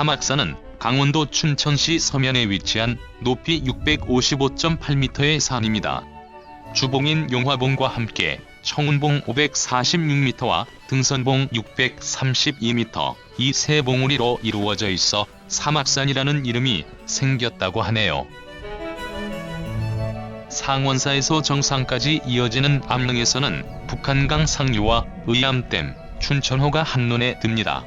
사막산은 강원도 춘천시 서면에 위치한 높이 655.8m의 산입니다. 주봉인 용화봉과 함께 청운봉 546m와 등선봉 632m 이 세 봉우리로 이루어져 있어 사막산이라는 이름이 생겼다고 하네요. 상원사에서 정상까지 이어지는 암릉에서는 북한강 상류와 의암댐, 춘천호가 한눈에 듭니다.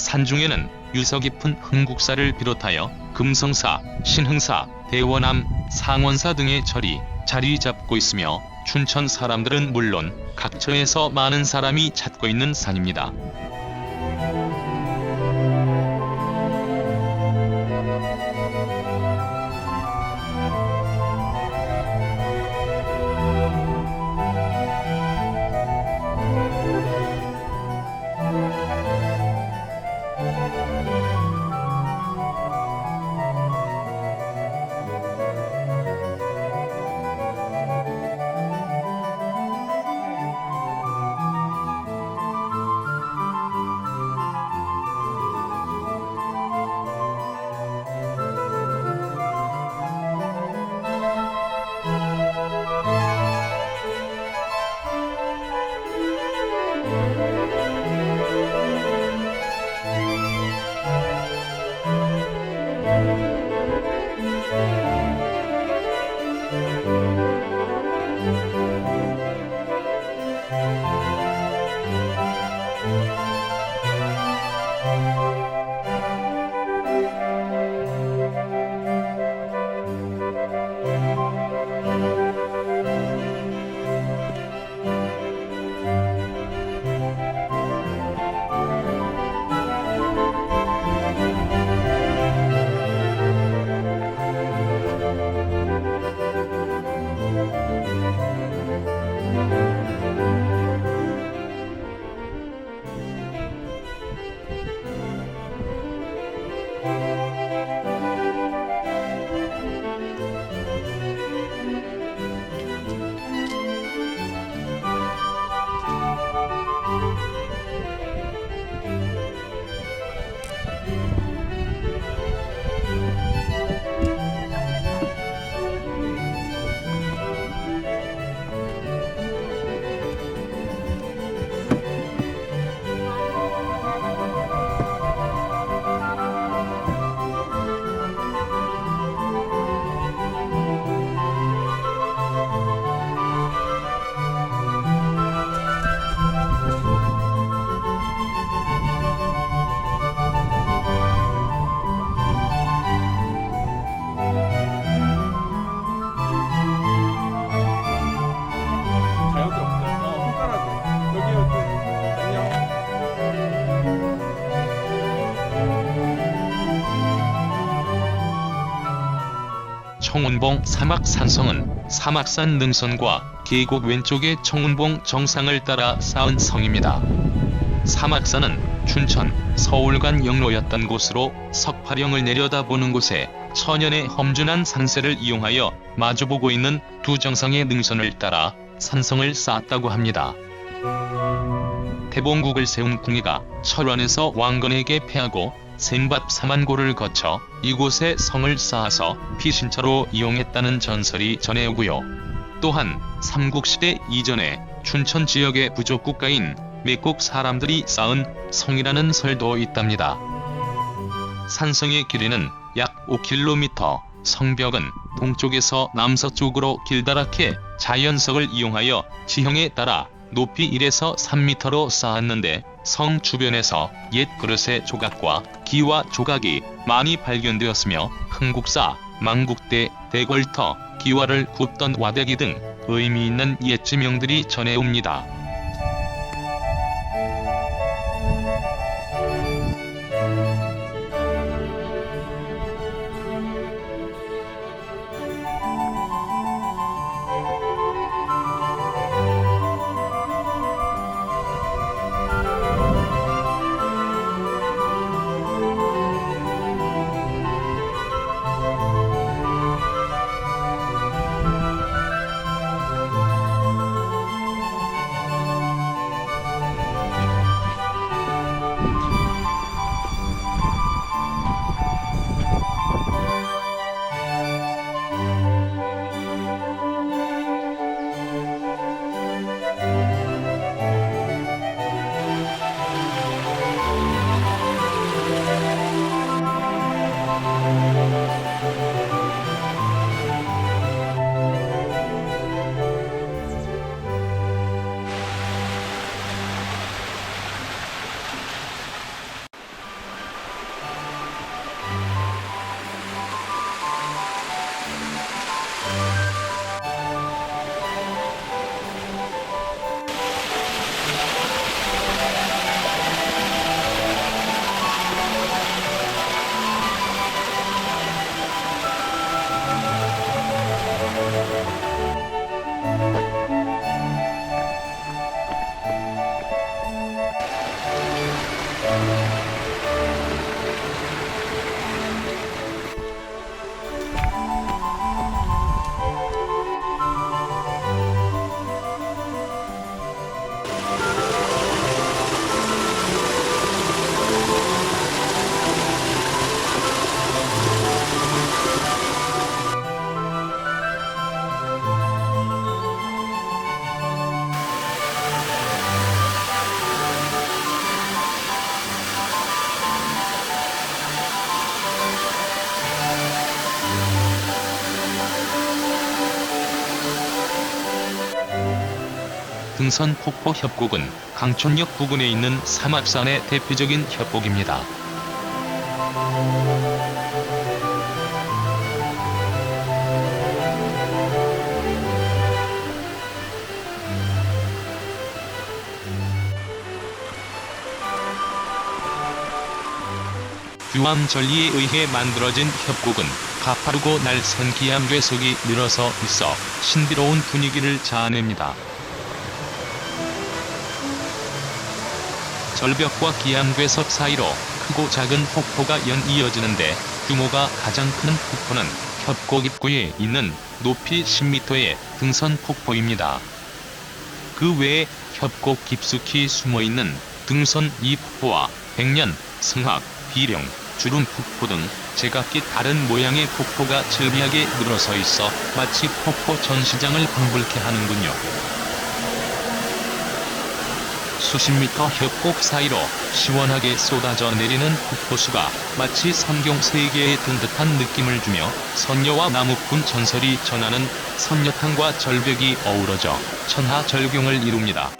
산중에는 유서 깊은 흥국사를 비롯하여 금성사, 신흥사, 대원암, 상원사 등의 절이 자리 잡고 있으며 춘천 사람들은 물론 각처에서 많은 사람이 찾고 있는 산입니다. Thank you. 청운봉 사막 산성은 사막산 능선과 계곡 왼쪽의 청운봉 정상을 따라 쌓은 성입니다. 사막산은 춘천, 서울 간 영로였던 곳으로 석파령을 내려다보는 곳에 천연의 험준한 산세를 이용하여 마주보고 있는 두 정상의 능선을 따라 산성을 쌓았다고 합니다. 태봉국을 세운 궁이가 철원에서 왕건에게 패하고 샘밭 4만 고를 거쳐 이곳에 성을 쌓아서 피신처로 이용했다는 전설이 전해오고요. 또한 삼국시대 이전에 춘천 지역의 부족 국가인 매곡 사람들이 쌓은 성이라는 설도 있답니다. 산성의 길이는 약 5km, 성벽은 동쪽에서 남서쪽으로 길다랗게 자연석을 이용하여 지형에 따라 높이 1에서 3m로 쌓았는데 성 주변에서 옛 그릇의 조각과 기와 조각이 많이 발견되었으며 흥국사, 망국대, 대궐터, 기와를 굽던 와대기 등 의미 있는 옛 지명들이 전해옵니다. 등선 폭포 협곡은 강촌역 부근에 있는 사막산의 대표적인 협곡입니다. 규암 전리에 의해 만들어진 협곡은 가파르고 날쌘 기암 괴석이 늘어서 있어 신비로운 분위기를 자아냅니다. 절벽과 기암 괴석 사이로 크고 작은 폭포가 연 이어지는데 규모가 가장 큰 폭포는 협곡 입구에 있는 높이 10m의 등선 폭포입니다. 그 외에 협곡 깊숙이 숨어있는 등선 이 폭포와 백년, 승학, 비령, 주름 폭포 등 제각기 다른 모양의 폭포가 즐비하게 늘어서 있어 마치 폭포 전시장을 방불케 하는군요. 수십 미터 협곡 사이로 시원하게 쏟아져 내리는 폭포수가 마치 성경 세계에 든 듯한 느낌을 주며 선녀와 나무꾼 전설이 전하는 선녀탕과 절벽이 어우러져 천하 절경을 이룹니다.